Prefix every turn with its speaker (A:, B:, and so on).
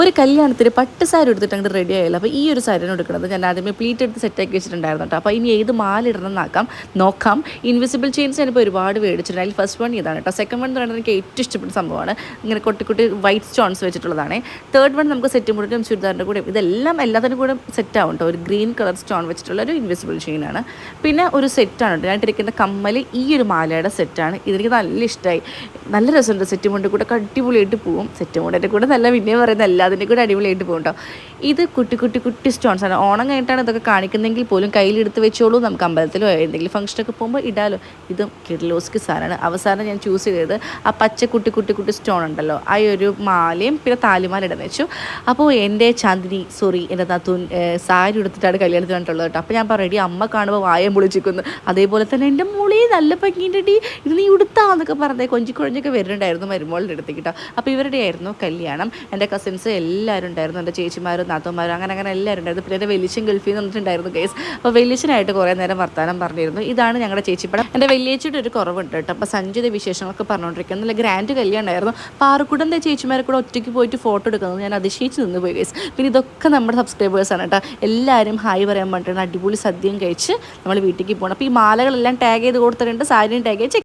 A: ഒരു കല്യാണത്തിന് പട്ട് സാരി എടുത്തിട്ട് അങ്ങോട്ട് റെഡി ആയില്ല. അപ്പോൾ ഈ ഒരു സാരിയാണ് എടുക്കുന്നത് ഞാൻ ആദ്യമേ പ്ലീറ്റ് എടുത്ത് സെറ്റ് ആക്കി വെച്ചിട്ടുണ്ടായിരുന്നു കേട്ടോ അപ്പോൾ ഇനി ഏത് മാല ഇടണം എന്നാക്കാം നോക്കാം. ഇൻവിസിബിൾ ചെയിൻസ് ഞാനിപ്പോൾ ഒരുപാട് മേടിച്ചിട്ടുണ്ട്. അതിൽ ഫസ്റ്റ് വൺ ഇതാണ് കേട്ടോ സെക്കൻഡ് വൺ എന്ന് പറയുന്നത് എനിക്ക് ഏറ്റവും ഇഷ്ടപ്പെട്ട സംഭവമാണ്. ഇങ്ങനെ കൊട്ടി കുട്ടി വൈറ്റ് സ്റ്റോൺസ് വെച്ചിട്ടുള്ളതാണ്. തേർഡ് വൺ നമുക്ക് സെറ്റ് മുടിക്കും ചുരിദാറിന്റെ കൂടെ ഇതെല്ലാം എല്ലാത്തിനും കൂടെ സെറ്റ് ആവും കേട്ടോ ഒരു ഗ്രീൻ കളർ സ്റ്റോൺ വെച്ചിട്ടുള്ള ഒരു ഇൻവിസിബിൾ ചെയിനാണ് പിന്നെ ഒരു സെറ്റാണ് കേട്ടോ ഞാൻ ഇട്ടിരിക്കുന്ന കമ്മൽ ഈ ഒരു മാലയുടെ സെറ്റാണ് ഇതെനിക്ക് നല്ല ഇഷ്ടമായി നല്ല രസമുണ്ട്. സെറ്റ് മുണ്ടിൽ കൂടെ അടിപൊളിയായിട്ട് പോവും. സെറ്റ് മുണ്ടിന്റെ കൂടെ നല്ല പിന്നെ പറയുന്ന അതിന്റെ കൂടെ അടിപൊളിയായിട്ട് പോകും കേട്ടോ ഇത് കുട്ടി കുട്ടി കുട്ടി സ്റ്റോൺസ് ആണ്. ഓണം കഴിഞ്ഞിട്ടാണ് ഇതൊക്കെ കാണിക്കുന്നെങ്കിൽ പോലും കയ്യിലെടുത്ത് വെച്ചോളൂ. നമുക്ക് അമ്പലത്തിലോ എന്തെങ്കിലും ഫംഗ്ഷനൊക്കെ പോകുമ്പോൾ ഇടാലോ. ഇതും കിർലോസ്കി സാധനമാണ്. അവസാനം ഞാൻ ചൂസ് ചെയ്തത് ആ പച്ച കുട്ടി കുട്ടി കുട്ടി സ്റ്റോൺ ഉണ്ടല്ലോ. ആ ഒരു മാലയും പിന്നെ താലിമാല ഇടാൻ വെച്ചു. അപ്പോൾ എന്റെ ചാന്ദിനി സോറി എന്റെ തത്തു സാരി എടുത്തിട്ടാണ് കല്യാണത്തിന് കണ്ടുള്ളത് കേട്ടോ അപ്പോൾ ഞാൻ പറയടി അമ്മ കാണുമ്പോൾ വായം പൊളിച്ചിരിക്കുന്നു. അതേപോലെ തന്നെ എന്റെ മോളി നല്ല ഭംഗിന്റെ ഡി ഇത് നീ ഉടുത്താന്നൊക്കെ പറഞ്ഞേ കൊഞ്ചി കുഴഞ്ഞൊക്കെ വരുന്നുണ്ടായിരുന്നു മരുമോളുടെ അടുത്ത് കേട്ടോ. അപ്പോൾ ഇവരുടെ ആയിരുന്നു കല്യാണം. എന്റെ കസിൻസ് എല്ലാവരും ഉണ്ടായിരുന്നു. എന്റെ ചേച്ചിമാരും നാത്തന്മാരും അങ്ങനെ അങ്ങനെ എല്ലാവരും ഉണ്ടായിരുന്നു. പിന്നെ എന്റെ വലിയച്ഛൻ ഗൾഫിൽ നിന്ന് വന്നിട്ടുണ്ടായിരുന്നു കേസ് അപ്പോൾ വലിയച്ഛനായിട്ട് കുറേ നേരം വർത്താനം പറഞ്ഞിരുന്നു. ഇതാണ് ഞങ്ങളുടെ ചേച്ചിപ്പടം എന്റെ വലിയച്ചിയുടെ ഒരു കുറവുണ്ട് കേട്ടോ. അപ്പോൾ സഞ്ജിത വിശേഷങ്ങളൊക്കെ പറഞ്ഞുകൊണ്ടിരിക്കുന്നത് നല്ല ഗ്രാൻഡ് കല്യാണമായിരുന്നു പാറക്കുടന്റെ ചേച്ചിമാരെ കൂടെ ഒറ്റയ്ക്ക് പോയിട്ട് ഫോട്ടോ എടുക്കുന്നത് ഞാൻ അതിശയിച്ച് നിന്ന് പോയി കേസ് പിന്നെ ഇതൊക്കെ നമ്മുടെ സബ്സ്ക്രൈബേഴ്സാണ് കേട്ടോ. എല്ലാവരും ഹായ് പറയാൻ വേണ്ടിയിട്ടാണ് അടിപൊളി സദ്യയും കഴിച്ച് നമ്മൾ വീട്ടിലേക്ക് പോകണം. അപ്പോൾ ഈ മാലകളെല്ലാം ടാഗ് ചെയ്ത് കൊടുത്തിട്ടുണ്ട് സാരിയും ടാഗേജ്